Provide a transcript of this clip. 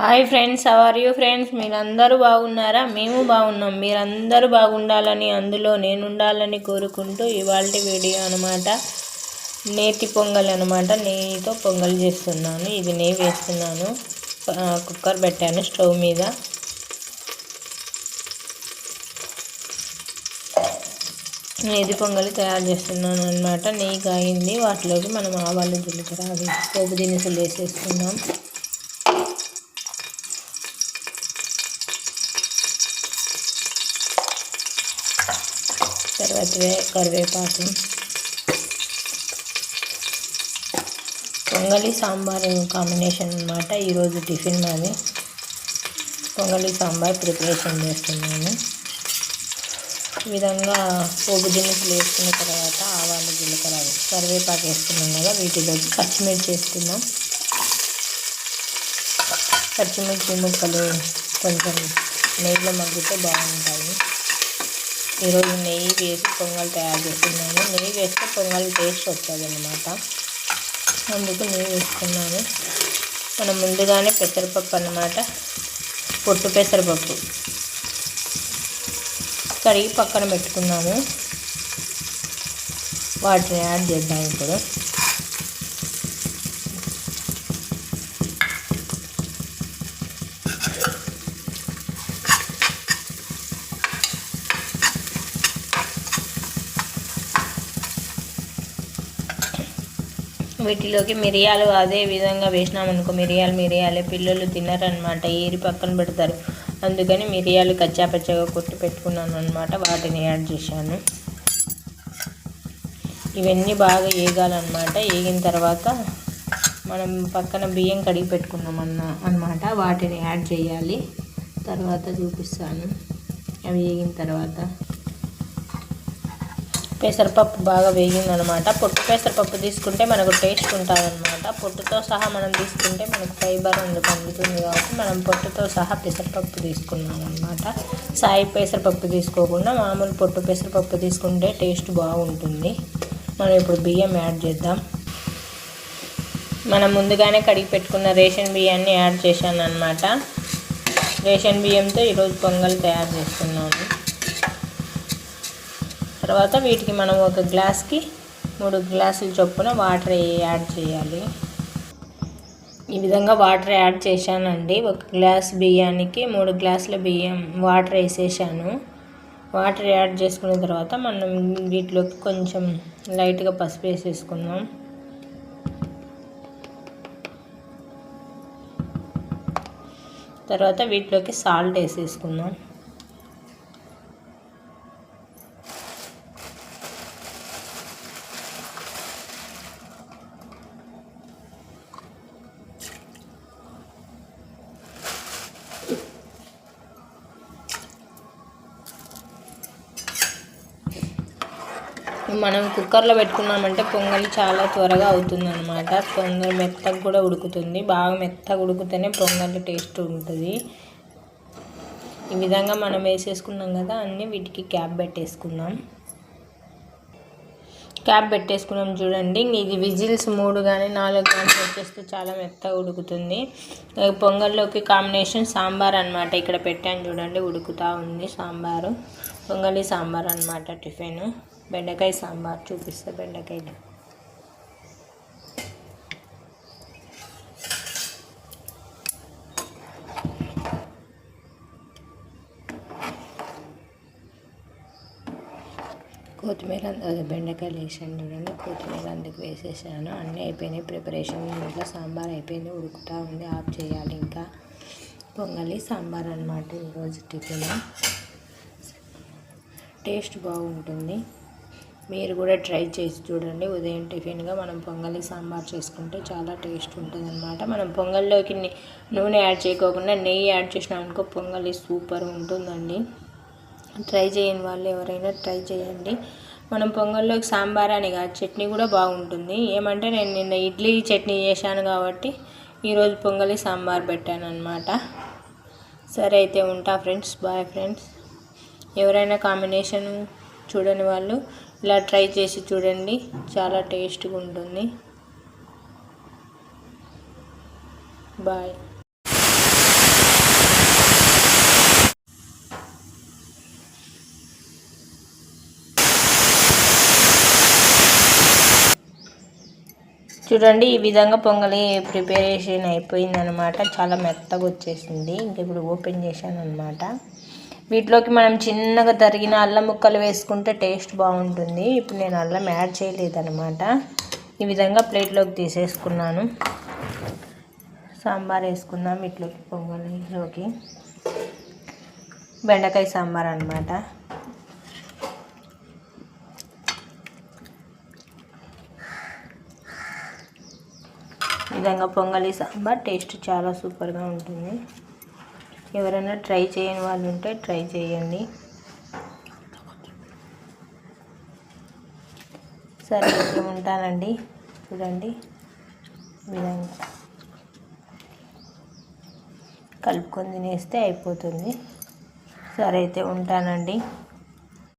Hi friends how are you friends మీరందరూ బాగున్నారా? మేము బాగున్నాం. మీరందరూ బాగుండాలని అందులో నేను ఉండాలని కోరుకుంటూ ఇవాళ వీడియో అనమాట నేతి పొంగల్ అనమాట నెయ్యితో పొంగల్ చేస్తున్నాను. ఇది నెయ్యి వేస్తున్నాను. కుక్కర్ పెట్టాను స్టవ్ మీద. నేతి పొంగలి తయారు చేస్తున్నాను అనమాట నెయ్యి కాగింది. వాటిలోకి మనం ఆవాలు జీలకర్ర అవి పోపు దినుసులు వేసేస్తున్నాం. తర్వాత కరివేపాకు. పొంగలి సాంబార్ కాంబినేషన్ అనమాట ఈరోజు టిఫిన్ మాది. పొంగలి సాంబార్ ప్రిపరేషన్ చేస్తున్నాను. ఈ విధంగా పోపు దినుసులు వేసుకున్న తర్వాత ఆవాలు జీలకర్ర కరివేపాకు వేసుకున్నాం కదా వీటిలోకి పచ్చిమిర్చి వేసుకుందాం. పచ్చిమిర్చి ముక్కలు కొంచెం నెయ్యిలో మగ్గితే బాగుంటాయి. ఈరోజు నెయ్యి వేసి పొంగల్ తయారు చేస్తున్నాను. నెయ్యి వేస్తే పొంగల్ టేస్ట్ వస్తుంది అనమాట అందుకు నెయ్యి వేసుకున్నాను. మనం ముందుగానే పెసరపప్పు అన్నమాట. పొట్టు పెసరపప్పు. కడిగి పక్కన పెట్టుకున్నాము వాటిని యాడ్ చేద్దాం ఇప్పుడు. వీటిలోకి మిరియాలు అదే విధంగా వేసినామనుకో మిరియాలు మిరియాలే పిల్లలు తినరనమాట ఏరి పక్కన పెడతారు. అందుకని మిరియాలు కచ్చాపచ్చగా కొట్టి పెట్టుకున్నాను అనమాట వాటిని యాడ్ చేశాను. ఇవన్నీ బాగా వేగాలన్నమాట వేగిన తర్వాత మనం పక్కన బియ్యం కడిగి పెట్టుకున్నాం అన్న అనమాట. వాటిని యాడ్ చేయాలి. తర్వాత చూపిస్తాను. అవి వేగిన తర్వాత పెసరపప్పు బాగా వేగిందనమాట. పొట్టు పెసరపప్పు తీసుకుంటే మనకు టేస్ట్ ఉంటుందన్నమాట పొట్టుతో సహా మనం తీసుకుంటే మనకు ఫైబర్ అందుకు అందుతుంది కాబట్టి మనం పొట్టుతో సహా పెసరపప్పు తీసుకున్నాం అనమాట సాయి పెసరపప్పు తీసుకోకుండా మామూలు పొట్టు పెసరపప్పు తీసుకుంటే టేస్ట్ బాగుంటుంది. మనం ఇప్పుడు బియ్యం యాడ్ చేద్దాం. మనం ముందుగానే కడిగి పెట్టుకున్న రేషన్ బియ్యాన్ని యాడ్ చేశాను అనమాట రేషన్ బియ్యంతో ఈరోజు పొంగల్ తయారు చేస్తున్నాం తర్వాత వీటికి మనం ఒక గ్లాస్కి మూడు గ్లాసుల చొప్పున వాటర్ యాడ్ చేయాలి. ఈ విధంగా వాటర్ యాడ్ చేశానండి. ఒక గ్లాస్ బియ్యానికి మూడు గ్లాసుల బియ్యం వాటర్ వేసేసాను. వాటర్ యాడ్ చేసుకున్న తర్వాత మనం వీటిలోకి కొంచెం లైట్గా పసుపు వేసేసుకుందాం. తర్వాత వీటిలోకి సాల్ట్ వేసేసుకుందాం. మనం కుక్కర్లో పెట్టుకున్నామంటే పొంగలి చాలా త్వరగా అవుతుంది అనమాట తొందర మెత్తగా కూడా ఉడుకుతుంది. బాగా మెత్తగా ఉడికితేనే పొంగలి టేస్ట్ ఉంటుంది. ఈ విధంగా మనం వేసేసుకున్నాం కదా అన్నీ వీటికి క్యాప్ పెట్టేసుకుందాం. క్యాప్ పెట్టేసుకున్నాం చూడండి. ఇది విజిల్స్ మూడు కానీ నాలుగు కానీ వచ్చేస్తే చాలా మెత్తగా ఉడుకుతుంది. పొంగల్లోకి కాంబినేషన్ సాంబార్ అనమాట ఇక్కడ పెట్టాను చూడండి ఉడుకుతూ ఉంది సాంబారు. పొంగలి సాంబార్ అనమాట టిఫిన్. బెండకాయ సాంబార్ చూపిస్తా బెండకాయలు కొత్తిమీర అదే బెండకాయలు వేసాను చూడండి. కొత్తిమీర అందుకు వేసేసాను. అన్నీ అయిపోయినాయి. ప్రిపరేషన్ ఇంట్లో సాంబార్ అయిపోయింది. ఉడుకుతూ ఉంది. ఆఫ్ చేయాలి ఇంకా. పొంగలి సాంబార్ అనమాట ఈరోజు టిఫిన్. టేస్ట్ బాగుంటుంది. మీరు కూడా ట్రై చేసి చూడండి. ఉదయం టిఫిన్గా మనం పొంగలి సాంబార్ చేసుకుంటే చాలా టేస్ట్ ఉంటుంది అనమాట మనం పొంగల్లోకి నూనె యాడ్ చేయకోకుండా నెయ్యి యాడ్ చేసినాం అనుకో పొంగలి సూపర్ ఉంటుందండి. ట్రై చేయని వాళ్ళు ఎవరైనా ట్రై చేయండి. మనం పొంగల్లోకి సాంబార్ అని కాదు చట్నీ కూడా బాగుంటుంది. ఏమంటే నేను నిన్న ఇడ్లీ చట్నీ చేశాను కాబట్టి ఈరోజు పొంగలి సాంబార్ పెట్టాను అనమాట సరే అయితే ఉంటా ఫ్రెండ్స్. Bye friends. ఎవరైనా కాంబినేషన్ చూడని వాళ్ళు ఇలా ట్రై చేసి చూడండి. చాలా టేస్ట్గా ఉంటుంది. బాయ్. చూడండి ఈ విధంగా పొంగలి ప్రిపరేషన్ అయిపోయిందనమాట చాలా మెత్తగా వచ్చేసింది. ఇంక ఇప్పుడు ఓపెన్ చేశాను అనమాట వీటిలోకి మనం చిన్నగా తరిగిన అల్లం ముక్కలు వేసుకుంటే టేస్ట్ బాగుంటుంది. ఇప్పుడు నేను అల్లం యాడ్ చేయలేదనమాట ఈ విధంగా ప్లేట్లోకి తీసేసుకున్నాను. సాంబార్ వేసుకుందాం వీటిలోకి పొంగలిలోకి. బెండకాయ సాంబార్ అనమాట విధంగా పొంగలి సాంబార్ టేస్ట్ చాలా సూపర్గా ఉంటుంది. ఎవరైనా ట్రై చేయని వాళ్ళు ఉంటే ట్రై చేయండి. సరే ఇప్పుడు ఉంటానండి. చూడండి విధంగా. కలుపుకొని తినేస్తే అయిపోతుంది. సరే అయితే ఉంటానండి.